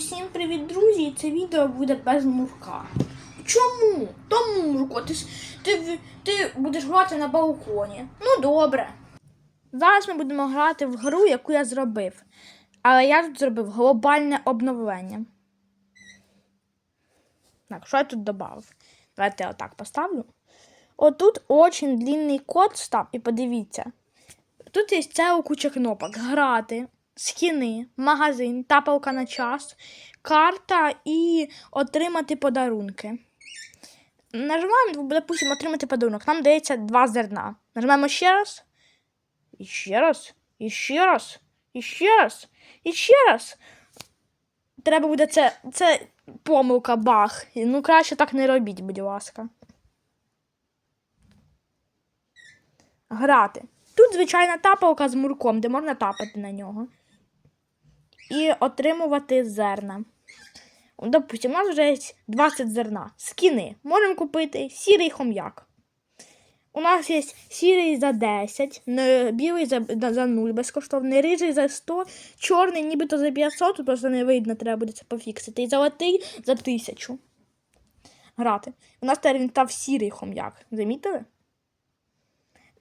Усім привіт, друзі! Це відео буде без Мурка. Чому? Тому, Мурко, ти, ти, ти будеш грати на балконі. Ну добре. Зараз ми будемо грати в гру, яку я зробив. Але я тут зробив глобальне обновлення. Так, що я тут додав? Давайте я отак поставлю. Отут очень длинний код став, і подивіться. Тут є ціла куча кнопок. Грати, скіни, магазин, тапалка на час, карта і отримати подарунки. Нажимаємо, допустимо, отримати подарунок. Нам дається два зерна. Нажимаємо ще раз. І ще раз. І ще раз. І ще раз. І ще раз. Треба буде це. Це помилка баг. Ну, краще так не робіть, будь ласка. Грати. Тут звичайна тапалка з мурком, де можна тапати на нього. І отримувати зерна. Допустимо, у нас вже є 20 зерна. Скіни. Можемо купити сірий хом'як. У нас є сірий за 10, білий за, за- за 0 безкоштовний, рижий за 100, чорний нібито за 500, тут просто не видно, треба буде це пофіксити. І золотий за 1000. Грати. У нас тепер він став сірий хом'як. Замітили?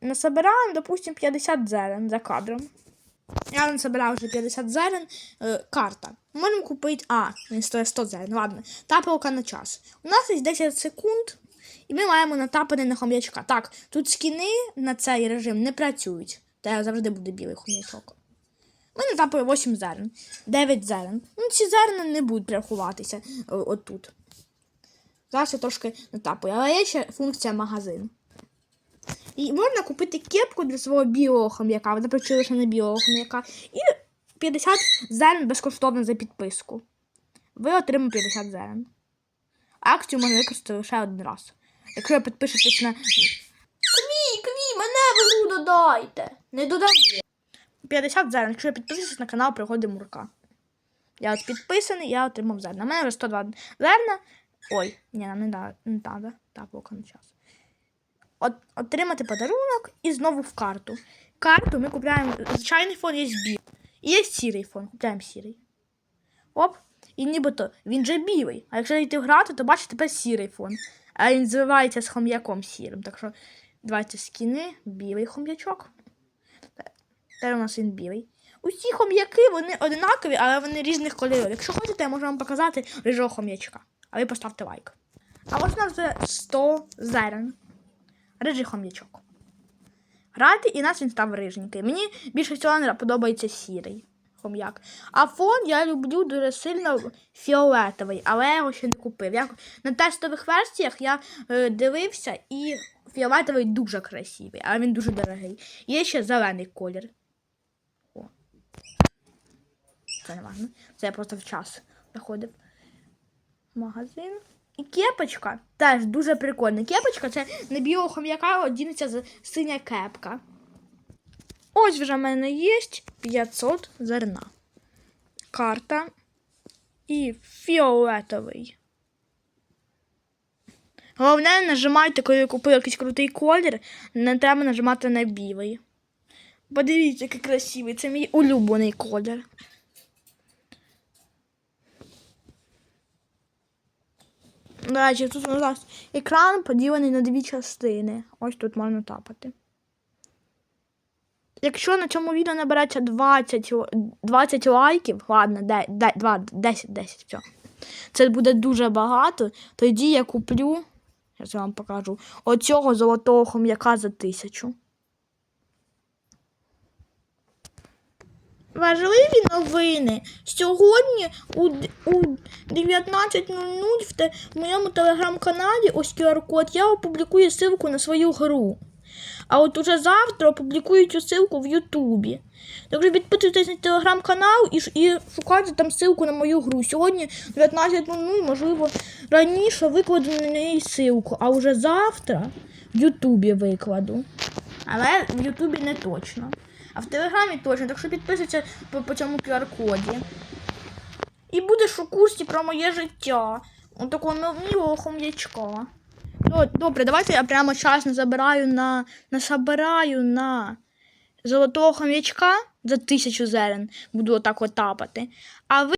Насобираємо, допустим, 50 зерен за кадром. Я насобирав вже 50 зерен. Е, карта. Можемо купити. А, він стоїть 100 зерен. Ладно. Тапалка на час. У нас є 10 секунд, і ми маємо натапати на хом'ячка. Так, тут скіни на цей режим не працюють. Та завжди буде білий хом'ячок. Ми натапили 8 зерен, 9 зерен. Ну, ці зерна не будуть рахуватися е, отут. Зараз я трошки натапую. Але є ще функція магазин. І можна купити кепку для свого білого хом'яка, запрацюєте лише на білого хом'яка. І 50 зерен безкоштовно за підписку. Ви отримаєте 50 зерен. Акцію можна використати лише один раз. Якщо ви підпишетесь на. Кві, кві, мене гру додайте. Не додаю. 50 зерен. Якщо ви підпишетесь на канал Пригоди Мурка. Я от підписаний, я отримав зерна. У мене вже 102 зерна. Ой, ні, нам не треба. Не. Так, поки на час отримати подарунок і знову в карту. Карту ми купуємо. Звичайний фон є білий. І є сірий фон. Купуємо сірий. Оп. І нібито він же білий. А якщо йти грати, то бачите тепер сірий фон. А він звивається з хом'яком сірим. Так що давайте скіни, білий хом'ячок. Тепер у нас він білий. Усі хом'яки вони одинакові, але вони різних кольорів. Якщо хочете, я можу вам показати рижого хом'ячка. А ви поставте лайк. А ось у нас вже 100 зерен рижий хом'ячок. Грати і нас він став рижненький. Мені більше всього подобається сірий хом'як. А фон я люблю дуже сильно фіолетовий, але я його ще не купив. Я, на тестових версіях я е, дивився і фіолетовий дуже красивий, але він дуже дорогий. Є ще зелений колір. О. Це не важно. Це я просто в час заходив магазин. І кепочка теж дуже прикольна. Кепочка це на білого хом'яка одінеться синя кепка. Ось вже в мене є 500 зерна. Карта і фіолетовий. Головне, нажимайте, коли я купив якийсь крутий колір, не треба нажимати на білий. Подивіться, який красивий. Це мій улюблений колір. До речі, тут у нас екран поділений на дві частини. Ось тут можна тапати. Якщо на цьому відео набереться 20, 20 лайків, ладно, де, де, 2, 10, 10, все. Це буде дуже багато. Тоді я куплю, я вам покажу, оцього золотого хом'яка за тисячу. Важливі новини. Сьогодні у, д- у 19.00 в, те, в моєму телеграм-каналі ось QR-код я опублікую ссылку на свою гру. А от уже завтра опублікую цю ссылку в Ютубі. Так що підписуйтесь на телеграм-канал і, ш- і шукайте там ссылку на мою гру. Сьогодні 19.00, можливо, раніше викладу на неї ссылку, а вже завтра в Ютубі викладу. Але в Ютубі не точно. А в Телеграмі точно, так що підписуйся по, по цьому QR-коді. І будеш у курсі про моє життя. У такого милого хом'ячка. Ну, Добре, давайте я прямо час забираю на. насобираю на золотого хом'ячка за тисячу зерен. Буду отак от тапати. А ви